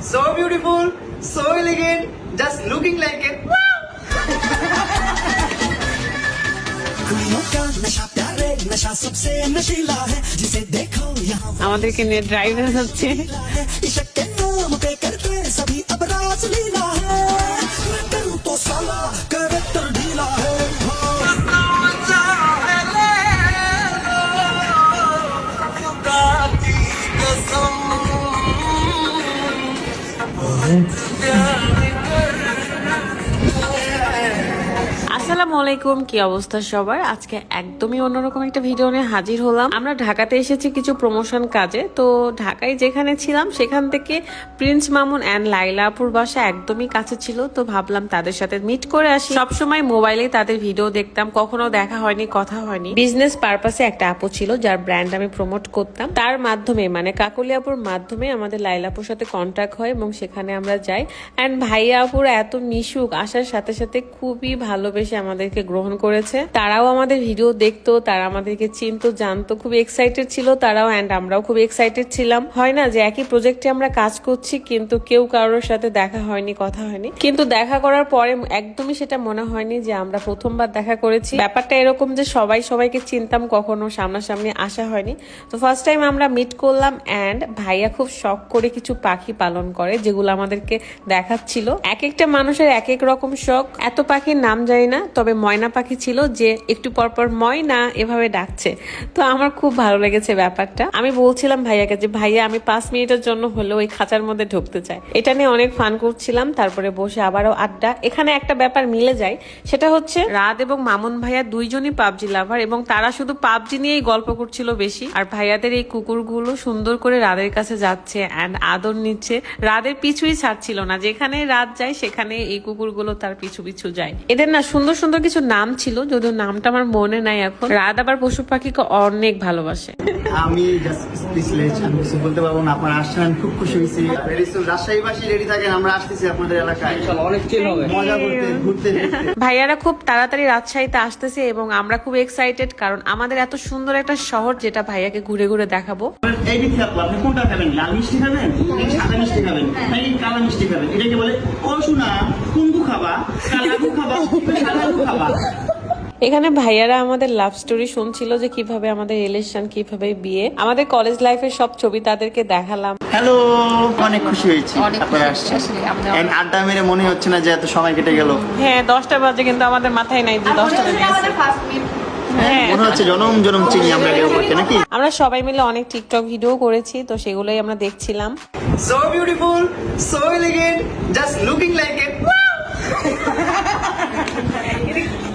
So beautiful, so elegant, just looking like it. कुड़ियों का नशा प्यारे Thanks. আসসালামু আলাইকুম কি অবস্থা সবার? আজকে একদমই অন্যরকম একটা ভিডিও নিয়ে হাজির হলাম। আমরা ঢাকাতে এসেছি কিছু প্রমোশন কাজে। তো ঢাকায় যেখানে ছিলাম, সেখান থেকে প্রিন্স মামুন অ্যান্ড লাইলাপুর বাসা একদমই কাছে ছিল। তো ভাবলাম তাদের সাথে মিট করে আসি। সবসময় মোবাইলে তাদের ভিডিও দেখতাম। কখনো দেখা হয়নি, কথা হয়নি। বিজনেস পারপাসে একটা আপু ছিল, যার ব্র্যান্ড আমি প্রমোট করতাম। তার মাধ্যমে মানে কাকলিয়াপুর মাধ্যমে আমাদের লাইলাপুর সাথে কন্ট্যাক্ট হয় এবং সেখানে আমরা যাই। অ্যান্ড ভাইয়া আপুর এত মিশুক, আসার সাথে সাথে খুবই ভালোবেসে আমাদেরকে গ্রহণ করেছে। তারাও আমাদের ভিডিও দেখতো, তারা আমাদেরকে চিনতো, জানতো, খুব এক্সাইটেড ছিল তারাও অ্যান্ড আমরাও খুব এক্সাইটেড ছিলাম। হয় না যে একই প্রজেক্টে আমরা কাজ করছি, কিন্তু কেউ কারোর সাথে দেখা হয়নি, কথা হয়নি। কিন্তু দেখা করার পরে একদমই সেটা মনে হয়নি যে আমরা প্রথমবার দেখা করেছি। ব্যাপারটা এরকম যে সবাই সবাইকে চিনতাম, কখনো সামনাসামনি আসা হয়নি। তো ফার্স্ট টাইম আমরা মিট করলাম অ্যান্ড ভাইয়া খুব শখ করে কিছু পাখি পালন করে, যেগুলো আমাদেরকে দেখাচ্ছিল। এক একটা মানুষের এক এক রকম শখ। এত পাখির নাম জানি না তবে ময়না পাখি ছিল যে একটু পরপর ময়না এভাবে ডাকছে। তো আমার খুব ভালো লেগেছে ব্যাপারটা। আমি বলছিলাম ভাইয়াকে যে, ভাইয়া, আমি পাঁচ মিনিটের জন্য হলেও ওই খাঁচার মধ্যে ঢুকতে চাই। এটা নিয়ে অনেক ফান করছিলাম, তারপরে বসে আবারও আড্ডা। এখানে একটা ব্যাপার মিলে যায়, সেটা হচ্ছে রাত এবং মামুন ভাইয়া দুইজনই পাবজি লাভার এবং তারা শুধু পাবজি নিয়েই গল্প করছিল বেশি। আর ভাইয়াদের এই কুকুরগুলো সুন্দর করে রাদের কাছে যাচ্ছে অ্যান্ড আদর নিচ্ছে। রাদের পিছুই ছাড়ছিল না যেখানে রাত যায় সেখানে এই কুকুরগুলো তার পিছু পিছু যায়। এদের না সুন্দর সুন্দর সুন্দর কিছু নাম ছিল যদিও নামটা আমার মনে নাই এখন। রাত আবার পশু পাখিকে অনেক ভালোবাসে। আমি স্পিচলেস আমি কিছু বলতে পারব না আপনারা আসছেন খুব খুশি হয়েছি। রাজশাহীবাসী রেডি থাকেন আমরা আসতেছি আপনাদের এলাকায়। অনেক মজা করতে ঘুরতে ভাইয়ারা খুব তাড়াতাড়ি রাজশাহীতে আসতেছে এবং আমরা খুব এক্সাইটেড কারণ আমাদের এত সুন্দর একটা শহর যেটা ভাইয়াকে ঘুরে ঘুরে দেখাবো। এই দিক আপনি কোনটা খাবেন? লাল মিষ্টি খাবেন? সাদা মিষ্টি খাবেন? নাকি কালা মিষ্টি খাবেন এটাকে বলে ও শোনা কুন্দু খাবা কালাগু খাবা এখানে ভাইয়ারা আমাদের লাভ স্টোরি শুনছিল যে কীভাবে আমাদের রিলেশন কীভাবে বিয়ে। আমাদের কলেজ লাইফের সব ছবি তাদেরকে দেখালাম। হ্যালো অনেক খুশি হয়েছি। আপনারা আসছেন। আড্ডা মেরে মনে হচ্ছে না যে এত সময় কেটে গেল। হ্যাঁ দশটা বাজে কিন্তু আমাদের মাথায় নাই যে দশটা বেজে। হ্যাঁ। মনে হচ্ছে জনম জনম চিনি আমরা নাকি? আমরা সবাই মিলে অনেক টিকটক ভিডিও করেছি তো সেগুলোই আমরা দেখছিলাম। So beautiful, so elegant, just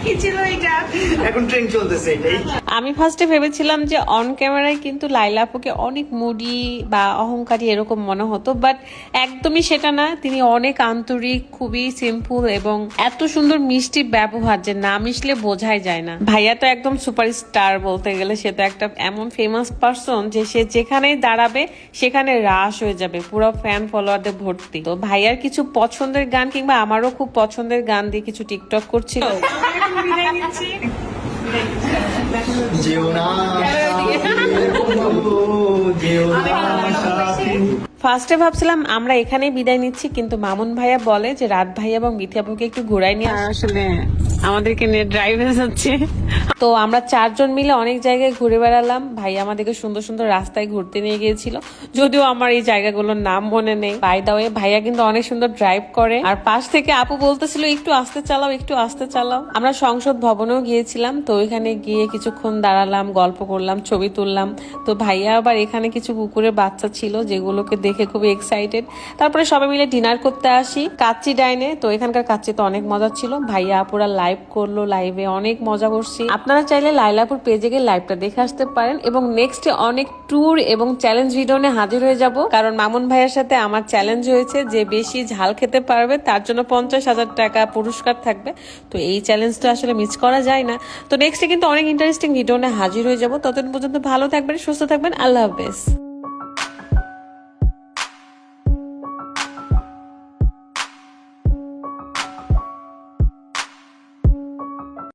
looking like it. এখন ট্রেন চলতেছে এটাই। আমি ফার্স্টে ভেবেছিলাম যে অন ক্যামেরায় কিন্তু লাইলা আপুকে অনেক মুডি বা অহংকারী এরকম মনে হতো বাট একদমই সেটা না। তিনি অনেক আন্তরিক খুবই সিম্পল এবং এত সুন্দর মিষ্টি ব্যবহার যে না মিশলে বোঝাই যায় না। ভাইয়া তো একদম সুপারস্টার বলতে গেলে সে তো একটা এমন ফেমাস পার্সন যে সে যেখানেই দাঁড়াবে সেখানে রাশ হয়ে যাবে পুরো ফ্যান ফলোয়ারদের ভর্তি। তো ভাইয়ার কিছু পছন্দের গান কিংবা আমারও খুব পছন্দের গান দিয়ে কিছু টিকটক করছিল। যেও না যেও না। ফার্স্টে ভাবছিলাম আমরা এখানেই বিদায় নিচ্ছি কিন্তু মামুন ভাইয়া বলে যে রাত ভাই এবং মিথিয়াপুকে একটু ঘুরাই নিয়ে আসলে আমাদেরকে নিয়ে ড্রাইভে যাচ্ছে। তো আমরা চারজন মিলে অনেক জায়গায় ঘুরে বেড়ালাম। ভাই আমাদেরকে সুন্দর সুন্দর রাস্তায় ঘুরতে নিয়ে গিয়েছিল। যদিও আমার এই জায়গাগুলোর নাম মনে নেই। বাই দা ওয়ে ভাইয়া কিন্তু অনেক সুন্দর ড্রাইভ করে। আর পাশ থেকে আপু বলতেছিল একটু আস্তে চালাও একটু আস্তে চালাও। আমরা সংসদ ভবনেও গিয়েছিলাম তো ওইখানে গিয়ে কিছুক্ষণ দাঁড়ালাম গল্প করলাম ছবি তুললাম। তো ভাইয়া আবার এখানে কিছু কুকুরের বাচ্চা ছিল যেগুলোকে দেখে খুবই এক্সাইটেড তারপরে সবাই মিলে ডিনার করতে আসি, কাচ্চি ডাইনে তো এখানকার কাচ্চি তো অনেক মজা ছিল। ভাইয়া আপুরা লাইভ করল লাইভে অনেক মজা করছি। আপনারা চাইলে লাইলাপুর পেজে গিয়ে লাইভটা দেখে আসতে পারেন এবং নেক্সট অনেক ট্যুর এবং চ্যালেঞ্জ ভিডিও নিয়ে হাজির হয়ে যাব। কারণ মামুন ভাইয়ের সাথে আমার চ্যালেঞ্জ হয়েছে যে বেশি ঝাল খেতে পারবে, তার জন্য পঞ্চাশ হাজার টাকা পুরস্কার থাকবে। তো এই চ্যালেঞ্জ তো আসলে মিস করা যায় না। তো নেক্সটে কিন্তু অনেক ইন্টারেস্টিং ভিডিও নিয়ে হাজির হয়ে যাব। ততদিন পর্যন্ত ভালো থাকবেন, সুস্থ থাকবেন। আল্লাহ হাফেজ।